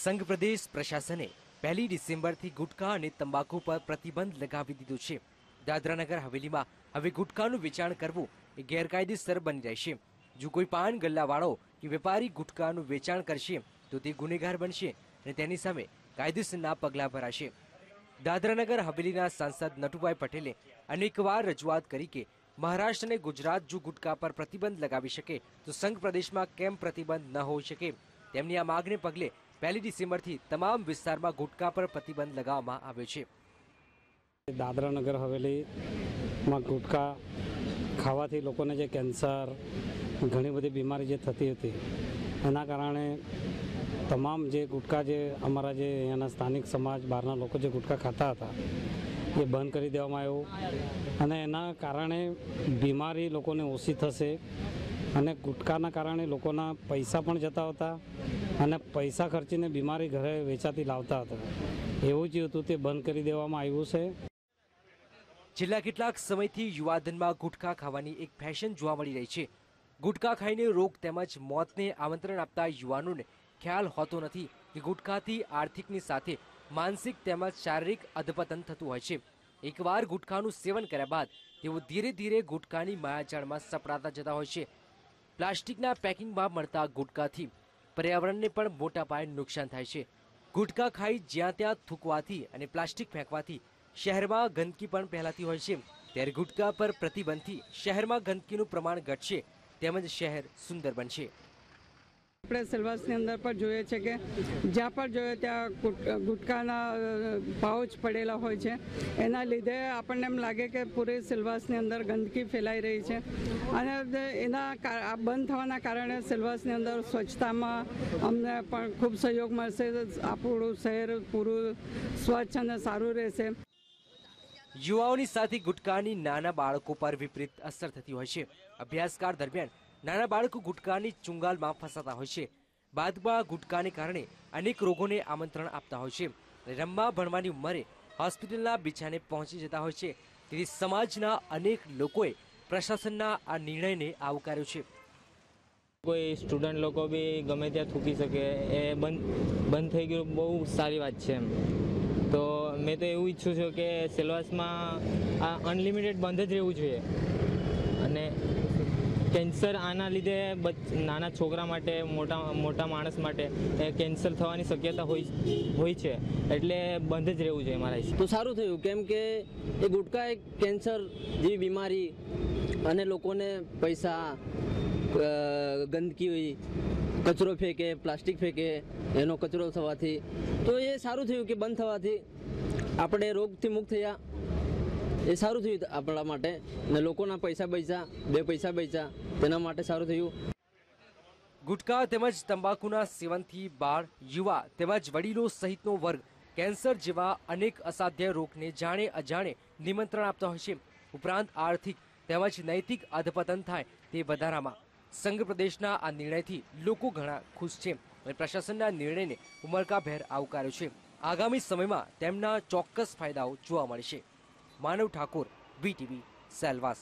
સંઘ પ્રદેશ પ્રશાસને પહેલી ડિસેમ્બરથી ગુટખા અને તંબાકુ પર પ્રતિબંધ લગાવી દીધો છે. દાદરાનગર હવેલીમાં હવે ગુટખાનું વેચાણ કરવું એ ગેરકાયદેસર બની રહેશે જો કોઈ પાન ગલ્લાવાળો કે વેપારી ગુટખાનું વેચાણ કરશે, તો તે ગુનેગાર બનશે અને તેની સામે કાયદેસરના પગલાં ભરાશે. દાદરાનગર હવેલીના સાંસદ નટુભાઈ પટેલે અનેકવાર રજૂઆત કરી કે મહારાષ્ટ્ર અને ગુજરાત જો ગુટકા પર પ્રતિબંધ લગાવી શકે, તો સંઘ પ્રદેશમાં કેમ પ્રતિબંધ ન હોઈ શકે? તેમની આ માગને પગલે પહેલી ડિસેમ્બરથી તમામ વિસ્તારમાં ગુટકા પર પ્રતિબંધ લગાવવામાં આવ્યો છે. દાદરા નગર હવેલીમાં ગુટકા ખાવાથી લોકોને જે કેન્સર, ઘણી બધી બીમારી જે થતી હતી, એના કારણે તમામ જે ગુટકા જે અમારા જે અહીંયાના સ્થાનિક સમાજ, બહારના લોકો જે ગુટકા ખાતા હતા, એ બંધ કરી દેવામાં આવ્યું અને એના કારણે બીમારી લોકોને ઓછી થશે અને ગુટકાના કારણે લોકોના પૈસા પણ જતા હતા અને પૈસા ખર્ચીને બીમારી ઘરે વેચાતી લાવતા હતા. એવું જ હતું, તે બંધ કરી દેવામાં આવ્યું છે. છેલ્લા કેટલાક સમયથી યુવાધનમાં ગુટખા ખાવાની એક ફેશન જોવા મળી રહી છે. ગુટખા ખાઈને રોગ તેમજ મોતને આમંત્રણ આપતા યુવાનોને ખ્યાલ હોતો નથી કે ગુટખાથી આર્થિકની સાથે માનસિક તેમજ શારીરિક અધપતન થતું હોય છે. એકવાર ગુટખાનું સેવન કર્યા બાદ તેઓ ધીરે ધીરે ગુટખાની માયાજાળમાં સપડાતા જતા હોય છે. પ્લાસ્ટિકના પેકિંગમાં મળતા ગુટખાથી પર્યાવરણને પણ મોટા પાયે નુકસાન થાય છે. ગુટખા ખાઈ જ્યાં ત્યાં થૂકવાથી અને પ્લાસ્ટિક ફેંકવાથી શહેરમાં ગંદકી પણ ફેલાતી હોય છે. ત્યારે ગુટખા પર પ્રતિબંધથી શહેરમાં ગંદકીનું પ્રમાણ ઘટશે, તેમજ શહેર સુંદર બનશે. આપણે સિલવાસની અંદર પણ જોઈએ છે કે જ્યાં પણ જોઈએ ત્યાં ગુટકાના પાઉચ પડેલા હોય છે. એના લીધે આપણને એમ લાગે કે પૂરી સિલવાસની અંદર ગંદકી ફેલાઈ રહી છે. અને એના આ બંધ થવાના કારણે સિલવાસની અંદર સ્વચ્છતામાં અમને પણ ખૂબ સહયોગ મળશે. આપણું શહેર પૂરું સ્વચ્છ અને સારું રહેશે. યુવાઓની સાથે ગુટકાની નાના બાળકો પર વિપરીત અસર થતી હોય છે. અભ્યાસકાર દરમિયાન નાના બાળકો ગુટકાની ચુંગાલમાં ફસાતા હોય છે. બાદમાં ગુટકાને કારણે અનેક રોગોને આમંત્રણ આપતા હોય છે. રમવા ભણવાની ઉંમરે હોસ્પિટલના બિછાને પહોંચી જતા હોય છે. તેથી સમાજના અનેક લોકોએ પ્રશાસનના આ નિર્ણયને આવકાર્યો છે. કોઈ સ્ટુડન્ટ લોકો બી ગમે ત્યાં થૂકી શકે, એ બંધ બંધ થઈ ગયું બહુ સારી વાત છે એમ. તો મેં તો એવું ઈચ્છું છું કે સેલવાસમાં આ અનલિમિટેડ બંધ જ રહેવું જોઈએ. અને કેન્સર આના લીધે નાના છોકરા માટે, મોટા મોટા માણસ માટે કેન્સર થવાની શક્યતા હોય હોય છે. એટલે બંધ જ રહેવું જોઈએ મારા તો સારું થયું, કેમ કે એ ગુટકા એક કેન્સર જેવી બીમારી અને લોકોને પૈસા ગંદકી ગંદકી, કચરો ફેંકે, પ્લાસ્ટિક ફેંકે, એનો કચરો થવાથી. તો એ સારું થયું કે બંધ થવાથી આપણે રોગથી મુક્ત થયા. એ સારું થયું આપણા માટે. ને લોકોના પૈસા બચ્યા, બે પૈસા બચ્યા, તેના માટે સારું થયું. ગુટખા તેમજ તંબાકુના સેવનથી બાળ યુવા તેમજ વડીલો સહિતનો વર્ગ કેન્સર જેવા અનેક અસાધ્ય રોગને જાણે અજાણે નિમંત્રણ આપતા હોય છે ઉપરાંત આર્થિક તેમજ નૈતિક અધપતન થાય તે વધારામાં. સંઘ પ્રદેશના આ નિર્ણયથી લોકો ઘણા ખુશ છે અને પ્રશાસનના નિર્ણયને ઉમળકાભેર આવકાર્યો છે. આગામી સમયમાં તેમના ચોક્કસ ફાયદાઓ જોવા મળશે. માનવ ઠાકોર વીટીવી સેલવાસ.